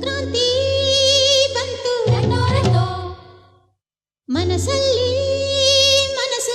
ಸಂಕ್ರಾಂತಿ ಬಂತು ಮನಸ್ಸಲ್ಲಿ ಮನಸ್ಸು